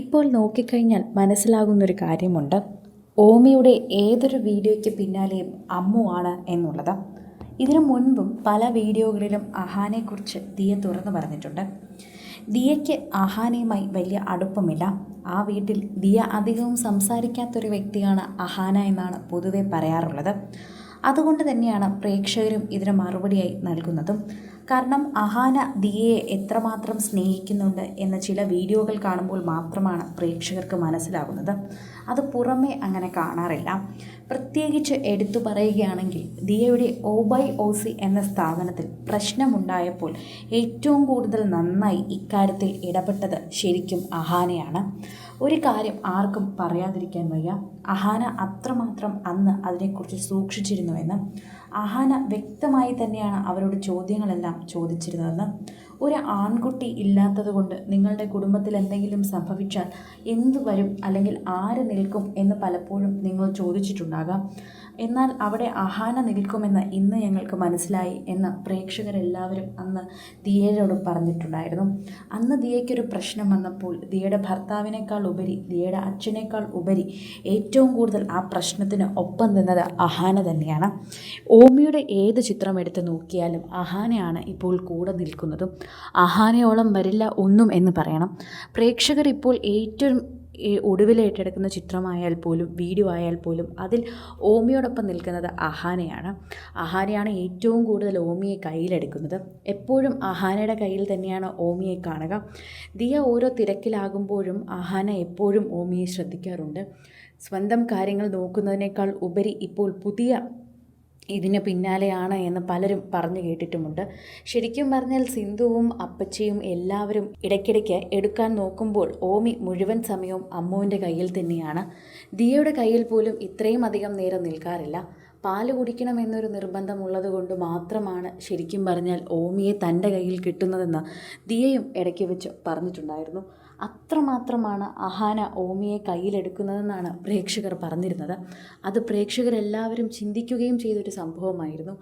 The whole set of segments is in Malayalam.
ഇപ്പോൾ നോക്കിക്കഴിഞ്ഞാൽ മനസ്സിലാകുന്നൊരു കാര്യമുണ്ട്. ഓമിയുടെ ഏതൊരു വീഡിയോയ്ക്ക് പിന്നാലെയും അമ്മുവാണ് എന്നുള്ളത്. ഇതിനു മുൻപും പല വീഡിയോകളിലും അഹാനെക്കുറിച്ച് ദിയ തുറന്നു പറഞ്ഞിട്ടുണ്ട്. ദിയയ്ക്ക് അഹാനയുമായി വലിയ അടുപ്പമില്ല. ആ വീട്ടിൽ ദിയ അധികവും സംസാരിക്കാത്തൊരു വ്യക്തിയാണ് അഹാന എന്നാണ് പൊതുവെ പറയാറുള്ളത്. അതുകൊണ്ട് തന്നെയാണ് പ്രേക്ഷകരും ഇതിന് മറുപടിയായി നൽകുന്നതും. കാരണം അഹാന ദിയയെ എത്രമാത്രം സ്നേഹിക്കുന്നുണ്ട് എന്ന ചില വീഡിയോകൾ കാണുമ്പോൾ മാത്രമാണ് പ്രേക്ഷകർക്ക് മനസ്സിലാകുന്നത് അത് പുറമേ അങ്ങനെ കാണാറില്ല. പ്രത്യേകിച്ച് എടുത്തു പറയുകയാണെങ്കിൽ ദിയയുടെ ഓ ബൈ ഒ സി എന്ന സ്ഥാപനത്തിൽ പ്രശ്നമുണ്ടായപ്പോൾ ഏറ്റവും കൂടുതൽ നന്നായി ഇക്കാര്യത്തിൽ ഇടപെട്ടത് ശരിക്കും അഹാനയാണ്. ഒരു കാര്യം ആർക്കും പറയാതിരിക്കാൻ വയ്യ. അഹാന അത്രമാത്രം അന്ന് അതിനെക്കുറിച്ച് സൂക്ഷിച്ചിരുന്നുവെന്ന്. അഹാന വ്യക്തമായി തന്നെയാണ് അവരോട് ചോദ്യങ്ങളെല്ലാം ചോദിച്ചിരുന്നതെന്ന് ഒരു ആൺകുട്ടി ഇല്ലാത്തത് കൊണ്ട് നിങ്ങളുടെ കുടുംബത്തിൽ എന്തെങ്കിലും സംഭവിച്ചാൽ എന്തു വരും അല്ലെങ്കിൽ ആര് നിൽക്കും എന്ന് പലപ്പോഴും നിങ്ങൾ ചോദിച്ചിട്ടുണ്ടാകാം. എന്നാൽ അവിടെ അഹാന നിൽക്കുമെന്ന് ഇന്ന് ഞങ്ങൾക്ക് മനസ്സിലായി എന്ന് പ്രേക്ഷകരെല്ലാവരും അന്ന് ദിയയോട് പറഞ്ഞിട്ടുണ്ടായിരുന്നു. അന്ന് ദിയയ്ക്കൊരു പ്രശ്നം വന്നപ്പോൾ ദിയയുടെ ഭർത്താവിനേക്കാൾ ഉപരി ദിയയുടെ അച്ഛനേക്കാൾ ഉപരി ഏറ്റവും കൂടുതൽ ആ പ്രശ്നത്തിന് ഒപ്പം നിന്നത് അഹാന തന്നെയാണ്. ഓമിയുടെ ഏത് ചിത്രം എടുത്ത് നോക്കിയാലും അഹാനയാണ് ഇപ്പോൾ കൂടെ നിൽക്കുന്നതും. അഹാനയോളം വരില്ല ഒന്നും എന്ന് പറയണം. പ്രേക്ഷകർ ഇപ്പോൾ ഏറ്റവും ഒടുവിൽ ഏറ്റെടുക്കുന്ന ചിത്രമായാൽ പോലും വീഡിയോ ആയാൽ പോലും അതിൽ ഓമിയോടൊപ്പം നിൽക്കുന്നത് അഹാനയാണ്. അഹാനയാണ് ഏറ്റവും കൂടുതൽ ഓമിയെ കയ്യിലെടുക്കുന്നത്. എപ്പോഴും അഹാനയുടെ കയ്യിൽ തന്നെയാണ് ഓമിയെ കാണുക. ദിയ ഓരോ തിരക്കിലാകുമ്പോഴും അഹാന എപ്പോഴും ഓമിയെ ശ്രദ്ധിക്കാറുണ്ട്. സ്വന്തം കാര്യങ്ങൾ നോക്കുന്നതിനേക്കാൾ ഉപരി ഇപ്പോൾ പുതിയ ഇതിന് പിന്നാലെയാണ് എന്ന് പലരും പറഞ്ഞു കേട്ടിട്ടുമുണ്ട്. ശരിക്കും പറഞ്ഞാൽ സിന്ധുവും അപ്പച്ചയും എല്ലാവരും ഇടയ്ക്കിടയ്ക്ക് എടുക്കാൻ നോക്കുമ്പോൾ ഓമി മുഴുവൻ സമയവും അമ്മുവിന്റെ കയ്യിൽ തന്നെയാണ്. ദിയയുടെ കയ്യിൽ പോലും ഇത്രയും അധികം നേരം നിൽക്കാറില്ല. പാൽ കുടിക്കണമെന്നൊരു നിർബന്ധമുള്ളത് കൊണ്ട് മാത്രമാണ് ശരിക്കും പറഞ്ഞാൽ ഓമിയെ തന്റെ കയ്യിൽ കിട്ടുന്നതെന്ന് ദിയയും ഇടയ്ക്ക് വെച്ച് പറഞ്ഞിട്ടുണ്ടായിരുന്നു. അത്രമാത്രമാണ് അഹാന ഓമിയെ കയ്യിലെടുക്കുന്നതെന്നാണ് പ്രേക്ഷകർ പറഞ്ഞിരുന്നത്. അത് പ്രേക്ഷകരെല്ലാവരും ചിന്തിക്കുകയും ചെയ്തൊരു സംഭവമായിരുന്നു.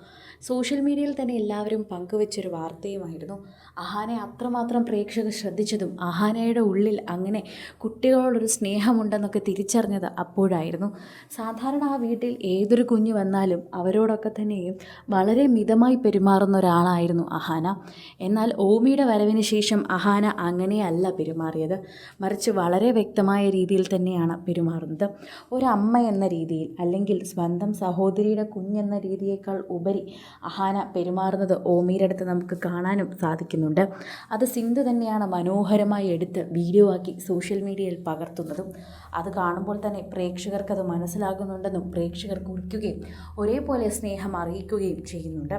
സോഷ്യൽ മീഡിയയിൽ തന്നെ എല്ലാവരും പങ്കുവെച്ചൊരു വാർത്തയുമായിരുന്നു. അഹാനെ അത്രമാത്രം പ്രേക്ഷകർ ശ്രദ്ധിച്ചതും അഹാനയുടെ ഉള്ളിൽ അങ്ങനെ കുട്ടികളോടൊരു സ്നേഹമുണ്ടെന്നൊക്കെ തിരിച്ചറിഞ്ഞത് അപ്പോഴായിരുന്നു. സാധാരണ ആ വീട്ടിൽ ഏതൊരു കുഞ്ഞ് വന്നാലും അവരോടൊക്കെ തന്നെയും വളരെ മിതമായി പെരുമാറുന്ന ഒരാളായിരുന്നു അഹാന. എന്നാൽ ഓമിയുടെ വരവിന് ശേഷം അഹാന അങ്ങനെയല്ല പെരുമാറിയത്. മറിച്ച് വളരെ വ്യക്തമായ രീതിയിൽ തന്നെയാണ് പെരുമാറുന്നത്. ഒരമ്മ എന്ന രീതിയിൽ അല്ലെങ്കിൽ സ്വന്തം സഹോദരിയുടെ കുഞ്ഞെന്ന രീതിയേക്കാൾ ഉപരി അഹാന പെരുമാറുന്നത് ഓമിയുടെ അടുത്ത് നമുക്ക് കാണാനും സാധിക്കുന്നുണ്ട്. അത് സിന്ധു തന്നെയാണ് മനോഹരമായി എടുത്ത് വീഡിയോ ആക്കി സോഷ്യൽ മീഡിയയിൽ പകർത്തുന്നതും അത് കാണുമ്പോൾ തന്നെ പ്രേക്ഷകർക്ക് അത് മനസ്സിലാകുന്നുണ്ടെന്നും പ്രേക്ഷകർ കുറിക്കുകയും ഒരേപോലെ സ്നേഹം അറിയിക്കുകയും ചെയ്യുന്നുണ്ട്.